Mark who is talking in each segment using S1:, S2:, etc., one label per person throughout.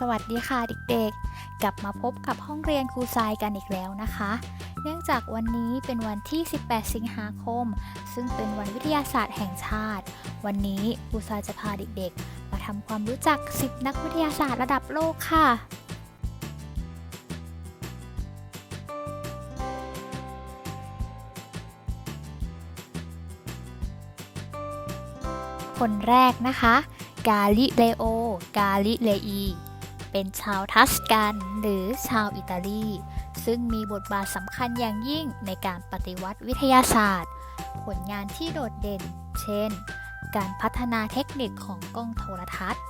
S1: สวัสดีค่ะเด็กๆ กลับมาพบกับห้องเรียนครูทรายกันอีกแล้วนะคะ เนื่องจากวันนี้เป็นวันที่ 18 สิงหาคม ซึ่งเป็นวันวิทยาศาสตร์แห่งชาติ วันนี้ครูทรายจะพาเด็กๆ มาทำความรู้จัก 10 นักวิทยาศาสตร์ระดับโลกค่ะ คนแรกนะคะ กาลิเลโอ กาลิเลอี เป็นชาวทัสกันหรือชาวอิตาลี ซึ่งมีบทบาทสำคัญอย่างยิ่งในการปฏิวัติวิทยาศาสตร์ ผลงานที่โดดเด่น เช่น การพัฒนาเทคนิคของกล้องโทรทัศน์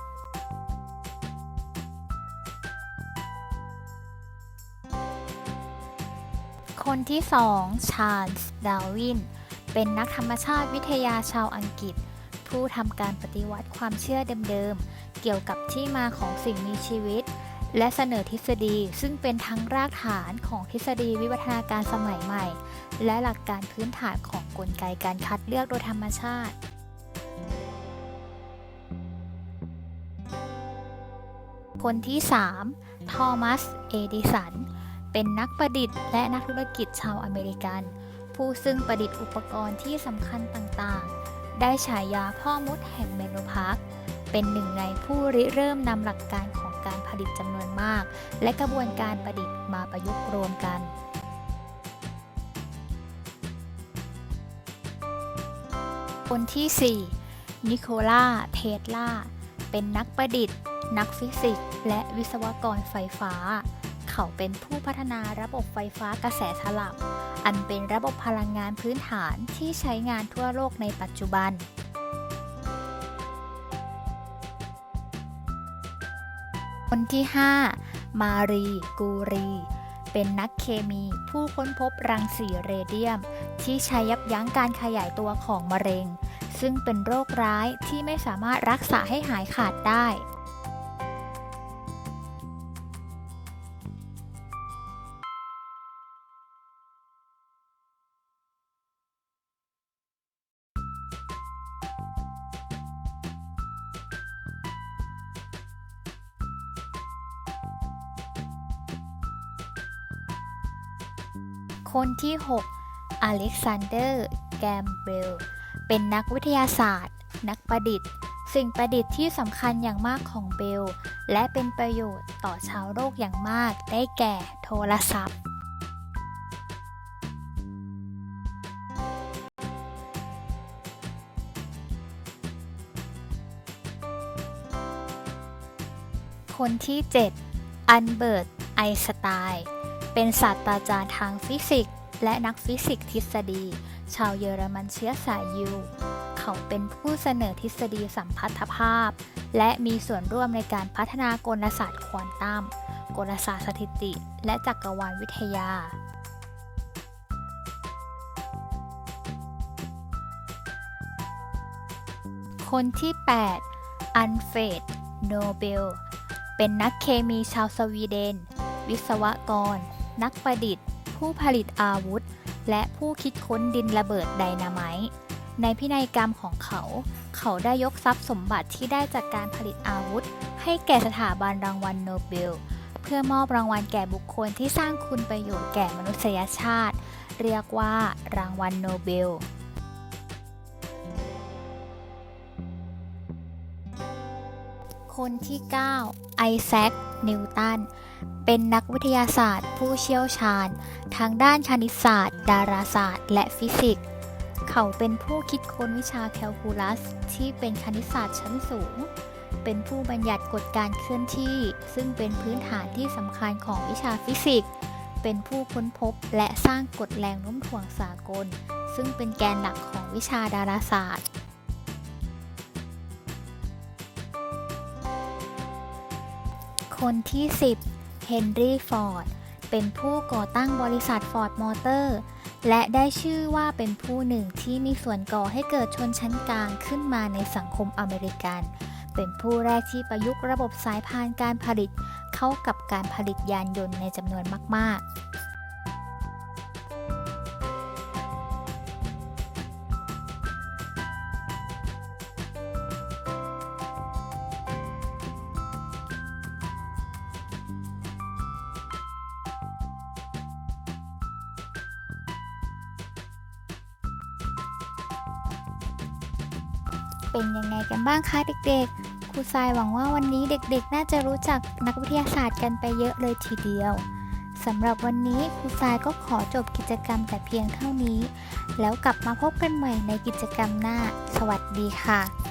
S1: คนที่สองชาร์ลส์ ดาวิน เป็นนักธรรมชาติวิทยาชาวอังกฤษ ผู้ทำการปฏิวัติความเชื่อเดิมๆ เกี่ยวกับที่มาของสิ่งมีชีวิต และเสนอทฤษฎีซึ่งเป็นทั้งรากฐานของทฤษฎีวิวัฒนาการสมัยใหม่ และหลักการพื้นฐานของกลไกการคัดเลือกโดยธรรมชาติคนที่ 3 ทอมัส เอดิสัน เป็นนักประดิษฐ์และนักธุรกิจชาวอเมริกัน ผู้ซึ่งประดิษฐ์อุปกรณ์ที่สำคัญต่างๆ ได้ฉายาพ่อมดแห่งเมโนพาร์ค เป็นหนึ่งในผู้ริเริ่มนำหลักการของการผลิตจำนวนมาก และกระบวนการประดิษฐ์มาประยุกต์รวมกันคนที่ 4 นิโคล่า เทสลา เป็นนักประดิษฐ์ นักฟิสิกส์ และวิศวกรไฟฟ้า เขาเป็นผู้พัฒนาระบบไฟฟ้ากระแสสลับ อันเป็นระบบพลังงานพื้นฐานที่ใช้งานทั่วโลกในปัจจุบัน คนที่ 5 มารีกูรี เป็นนักเคมีผู้ค้นพบรังสีเรเดียม ที่ใช้ยับยั้งการขยายตัวของมะเร็ง ซึ่งเป็นโรคร้ายที่ไม่สามารถรักษาให้หายขาดได้ คนที่ 6 อเล็กซานเดอร์ แกมเบล เป็นนักวิทยาศาสตร์ นักประดิษฐ์ สิ่งประดิษฐ์ที่สำคัญอย่างมากของเบล และเป็นประโยชน์ต่อชาวโลกอย่างมาก ได้แก่โทรศัพท์คนที่ 7 อันเบิร์ต ไอสไตน์ เป็นศาสตราจารย์ทางฟิสิกส์ และนักฟิสิกส์ทฤษฎี ชาวเยอรมันเชื้อสายยิว เขาเป็นผู้เสนอทฤษฎีสัมพัทธภาพ และมีส่วนร่วมในการพัฒนากลศาสตร์ควอนตัม กลศาสตร์สถิติ และจักรวาลวิทยาคนที่ 8 อันเฟรด โนเบล เป็นนักเคมีชาวสวีเดน วิศวกร นักประดิษฐ์ ผู้ผลิตอาวุธ และผู้คิดค้นดินระเบิดไดนาไมต์ในพินัยกรรมของเขา เขาได้ยกทรัพย์สมบัติที่ได้จากการผลิตอาวุธ ให้แก่สถาบันรางวัลโนเบล เพื่อมอบรางวัลแก่บุคคลที่สร้างคุณประโยชน์แก่มนุษยชาติ เรียกว่ารางวัลโนเบล คนที่ 9 ไอแซค นิวตัน เป็นนักวิทยาศาสตร์ผู้เชี่ยวชาญ ทางด้านคณิตศาสตร์ ดาราศาสตร์ และฟิสิกส์ เขาเป็นผู้คิดค้นวิชาแคลคูลัส ที่เป็นคณิตศาสตร์ชั้นสูง เป็นผู้บัญญัติกฎการเคลื่อนที่ ซึ่งเป็นพื้นฐานที่สำคัญของวิชาฟิสิกส์ เป็นผู้ค้นพบและสร้างกฎแรงโน้มถ่วงสากล ซึ่งเป็นแกนหลักของวิชาดาราศาสตร์ คนที่ 10 เฮนรี่ฟอร์ด เป็นผู้ก่อตั้งบริษัทฟอร์ดมอเตอร์ และได้ชื่อว่าเป็นผู้หนึ่งที่มีส่วนก่อให้เกิดชนชั้นกลางขึ้นมาในสังคมอเมริกัน เป็นผู้แรกที่ประยุกต์ระบบสายพานการผลิต เข้ากับการผลิตยานยนต์ในจำนวนมากๆ เป็นยังไงกันบ้างคะเด็กๆ ครูทรายหวังว่าวันนี้เด็กๆ น่าจะรู้จักนักวิทยาศาสตร์กันไปเยอะเลยทีเดียวสำหรับวันนี้ครูทรายก็ขอจบกิจกรรมแต่เพียงเท่านี้ แล้วกลับมาพบกันใหม่ในกิจกรรมหน้า สวัสดีค่ะ